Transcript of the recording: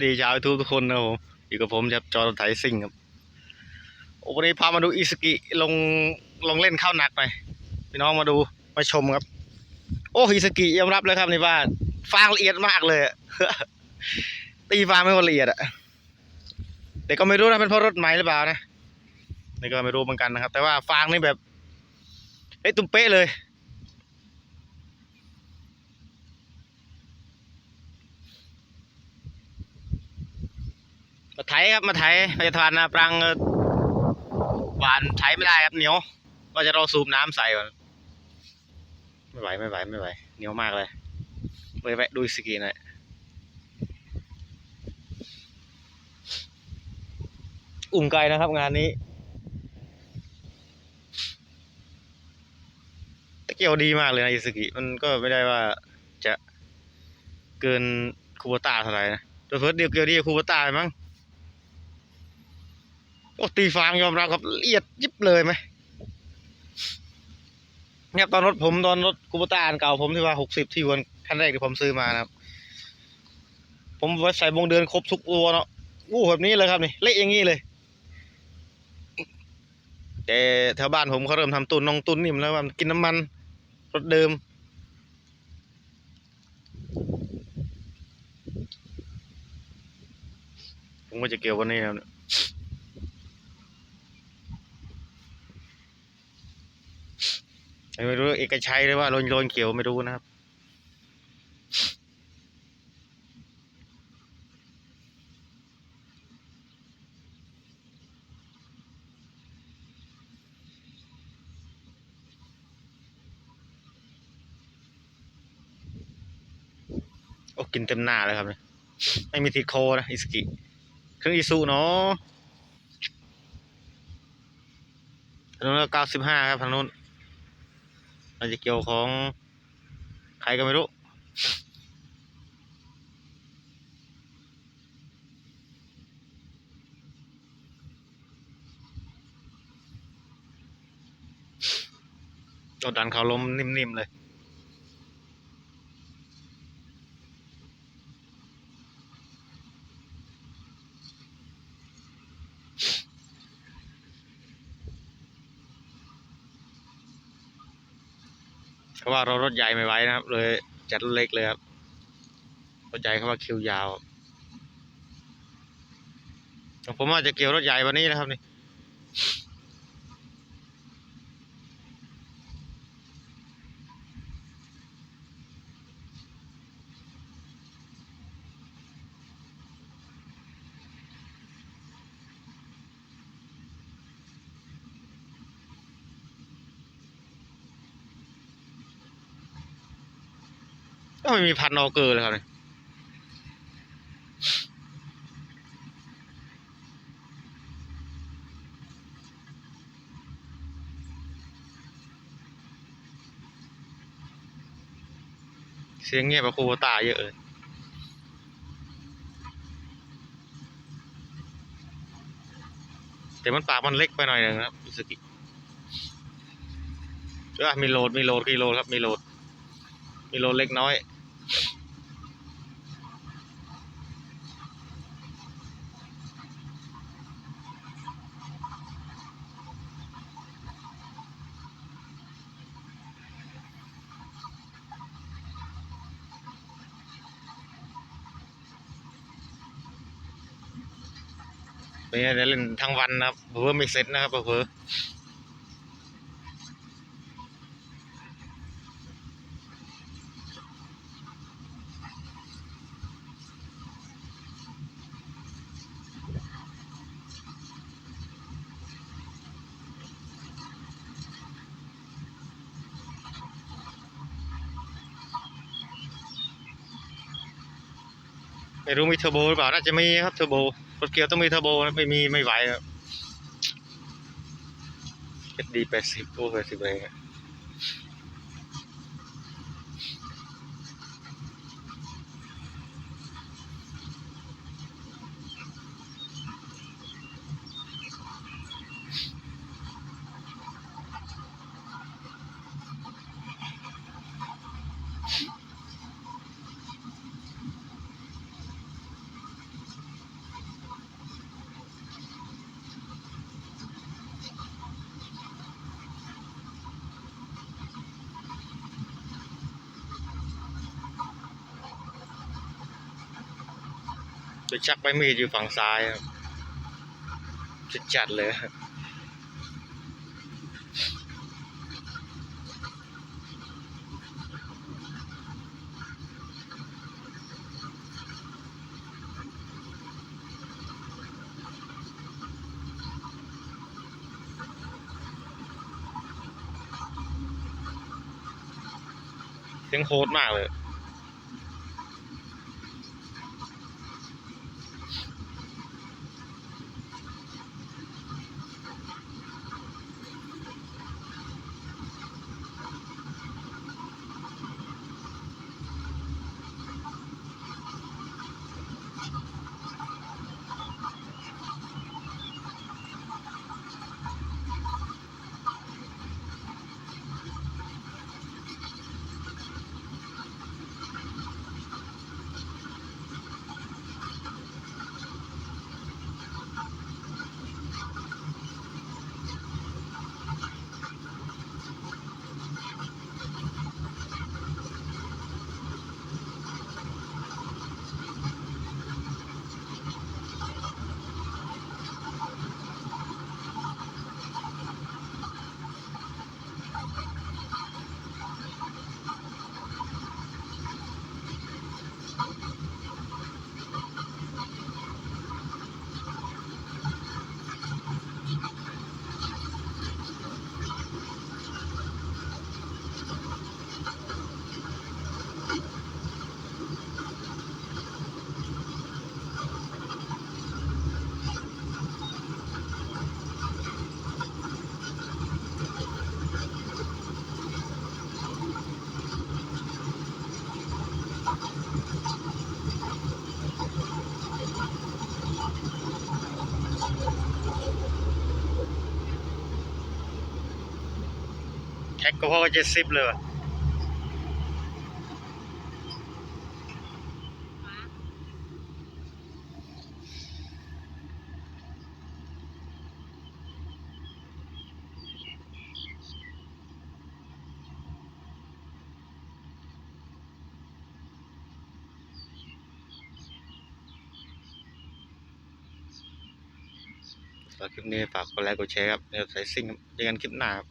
ดีชาวทูบทุกคนนะครับผมอยู่กับผมครับจอร์ไทยซิ่งครับวันนี้พามาดูอิสกิลงลงเล่นเข้าหนักหน่อยพี่น้องมาดูมาชมครับ โอ้อิสกิยอมรับเลยครับนี่ว่าฟางละเอียดมากเลยตีฟางไม่ละเอียดอะแต่ก็ไม่รู้นะเป็นเพราะรถใหม่หรือเปล่านะนี่ก็ไม่รู้เหมือนกันนะครับ แต่ว่าฟางนี่แบบเอ้ยตุ้มเป๊ะเลย มาไถครับมาไถพยาธานนะปรังหวานใช้ไม่ได้ครับเหนียวว่าจะรอสูบน้ำใส่ก่อนไม่ไหวไม่ไหวไม่ไหวเหนียวมากเลยไปแวะดูสกีหน่อยอุ่มไกลนะครับงานนี้ต่เกียวดีมากเลยนะอิสกิมันก็ไม่ได้ว่าจะเกินคูโบต้าเท่าไหร่นะตัวเฟิร์สเดียวเกียวดีคูโบต้ามั้ง โอ้ตีฟางยอมรับครับละเอียดยิบเลยไหมเนี่ยตอนรถผมตอนรถกูปต้าอันเก่าผมที่ว่าหกสิบที่วันคันแรกที่ผมซื้อมานะครับ ผมไว้ใส่วงเดือนครบทุกตัวเนาะอู้แบบนี้เลยครับนี่เละอย่างนี้เลย แต่แถวบ้านผมเขาเริ่มทำตุนนองตุนนิ่มแล้วว่ามันกินน้ำมันรถเดิม ผมก็จะเกี่ยววันนี้ครับ ไม่รู้เอกชัยหรือว่าโรนโรนเขียวไม่รู้นะครับโอ้กินเต็มหน้าเลยครับเนี่ยไม่มีติดโคนะอิสกิเครื่องอิสุเนาะถนนเก้าสิบห้าครับทางนู้น อาจจะเกี่ยวของใครก็ไม่รู้ตอดันเขาล้มนิ่มๆเลย เพราะว่าเรารถใหญ่ไม่ไหวนะครับ เลยจัดรถเล็กเลยครับรถใหญ่เขาว่าคิวยาวผมว่าจะเกี่ยวรถใหญ่วันนี้นะครับนี่ ก็ไม่มีพันออเกอร์เลยครับนี่เสียงเงียบกว่าคูโบตาเยอะเลยแต่มันปากมันเล็กไปหน่อยนึงนะครับอิสกิเออมีโหลดมีโหลดกี่โหลดครับมีโหลดมีโหลดเล็กน้อย นไงเดี๋ยเล่นทั้งวันนะครับเพื่อไม่เสร็จนะครับเพื่อ ไม่รู้มีเทอร์โบหรือเปล่าน่าจะมีครับเทอร์โบรถเกียร์ต้องมีเทอร์โบนะไม่มีไม่ไหวครับเอสดีแปดสิบโอ้แปดสิบเลย จุดชักใบมีดอยู่ฝั่งซ้ายครับจุดจัดเลยเสียงโหดมากเลย แท็กก็พอเจ็ดสิบเลยว่ะคลิปนี้ฝากกดไลค์กดแชร์ครับเดี๋ยวใส่ซิ่งเจอกันคลิปหน้าครับ